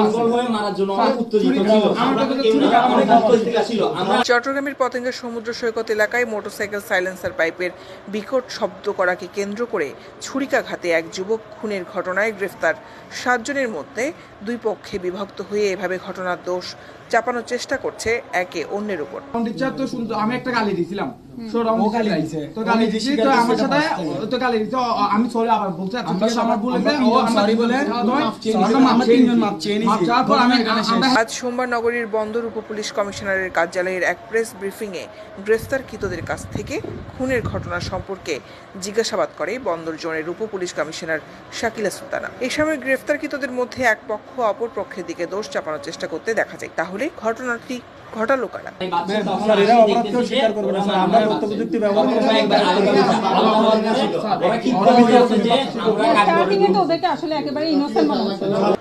Involve হয়ে মারার জন্য অনেক উত্তেজিত ছিল। চট্টগ্রামের পতেঙ্গা সমুদ্র সৈকত এলাকায় মোটরসাইকেল সাইলেন্সার পাইপের বিকট শব্দ করাকে কেন্দ্র করে ছুরিকাঘাতে এক যুবক খুনের ঘটনায় গ্রেফতার। সাতজনের মধ্যে দুই পক্ষে বিভক্ত হয়ে এভাবে ঘটনার দোষ চাপানোর চেষ্টা করছে একে অন্যের উপর। আমি একটা গালি দিছিলাম। আমি সরি আবার বলছে আমরা ভুল ও বলে আজ সোমবার নগরীর বন্দর উপপুলিশ কমিশনারের কার্যালয়ের এক প্রেস ব্রিফিংয়ে গ্রেফতারকৃতদের কাছ থেকে খুনের ঘটনা সম্পর্কে জিজ্ঞাসাবাদ করে বন্দর জোনের উপপুলিশ কমিশনার শাকিলা সুলতানা। এই সময় গ্রেফতারকৃতদের মধ্যে এক পক্ষ অপর পক্ষের দিকে দোষ চাপানোর চেষ্টা করতে দেখা যায়। তাহলে ঘটনাটি ঘটালো কারা?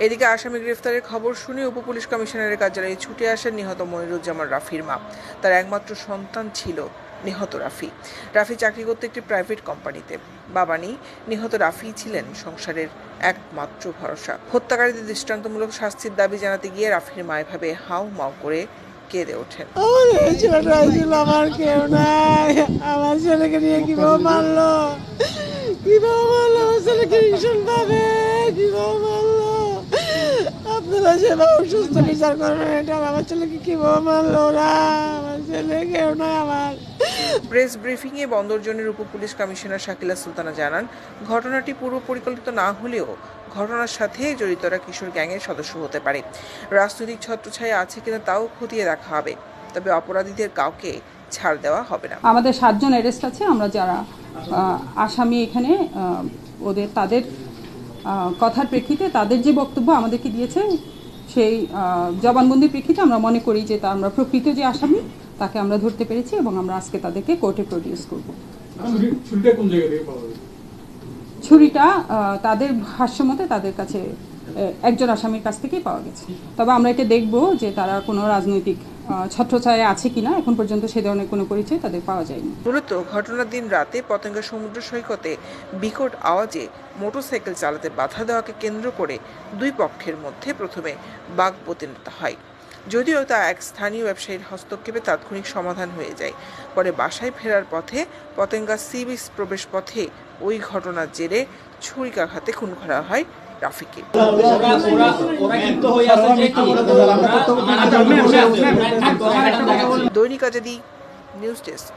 এদিকে আসামি গ্রেফতারের খবর শুনে উপপুলিশ কমিশনারের কার্যালয়ে ছুটে আসেন নিহত মনিরুজ্জামান রাফির মা। তার একমাত্র সন্তান ছিল নিহত রাফি। রাফি চাকরি করতে একটি প্রাইভেট কোম্পানিতে। বাবা নেই নিহত রাফি ছিলেন সংসারের একমাত্র ভরসা। হত্যাকারীদের দৃষ্টান্তমূলক শাস্তির দাবি জানাতে গিয়ে রাফির মা এভাবে হাউ মাউ করে কেঁদে ওঠেন। আমার ছিল আমার কেউ নাই। আমার ছেলেকে নিয়ে কীভাবে মারলো? কীভাবে মারলো? আমার ছেলেকে ভীষণ পাবে? কীভাবে মারলো? আপনারা সেভাবে সুস্থ বিচার করবেন, এটা আমার ছেলেকে কীভাবে মারলো ওরা? আমার ছেলে কেউ নাই আমার। প্রেস ব্রিফিংয়ে বন্দরজনের উপপুলিশ কমিশনার শাকিলা সুলতানা জানান, ঘটনাটি পূর্ব পরিকল্পিত না হলেও ঘটনার সাথে জড়িতরা কিশোর গ্যাংয়ের সদস্য হতে পারে। রাজনৈতিক ছত্রছায়া আছে কিনা তাও খতিয়ে দেখা হবে, তবে অপরাধীদের কাউকে ছাড় দেওয়া হবে না। আমাদের সাতজন অ্যারেস্ট আছে, আমরা যারা আসামি এখানে ওদের, তাদের কথার প্রেক্ষিতে তাদের যে বক্তব্য আমাদেরকে দিয়েছে, সেই জবানবন্দির প্রেক্ষিতে আমরা মনে করি যে তা আমরা প্রকৃত যে আসামি তাকে আমরা ধরতে পেরেছি এবং আমরা আজকে তাদেরকে কোর্টে প্রডিউস করব। ছুরিটা আহ, তাদের ভাষ্যমতে তাদের কাছে একজন আসামির কাছ থেকেই পাওয়া গেছে। তবে আমরা এটা দেখব যে তারা কোনো রাজনৈতিক ছত্রছায়া আছে কিনা। এখন পর্যন্ত সে ধরনের কোনো পরিচয় তাদের পাওয়া যায়নি। মূলত ঘটনার দিন রাতে পতেঙ্গা সমুদ্র সৈকতে বিকট আওয়াজে মোটরসাইকেল চালাতে বাধা দেওয়াকে কেন্দ্র করে দুই পক্ষের মধ্যে প্রথমে বাঘ বাগবতিনতা হয়। যদিও তা এক স্থানীয় ব্যবসায়ীর হস্তক্ষেপে তাৎক্ষণিক সমাধান হয়ে যায় পরে বাসায় ফেরার পথে পতেঙ্গা সি বিচ প্রবেশ পথে ওই ঘটনার জেরে ছুরিকাঘাতে খুন করা হয় রাফিকে। দৈনিক আজাদি নিউজ ডেস্ক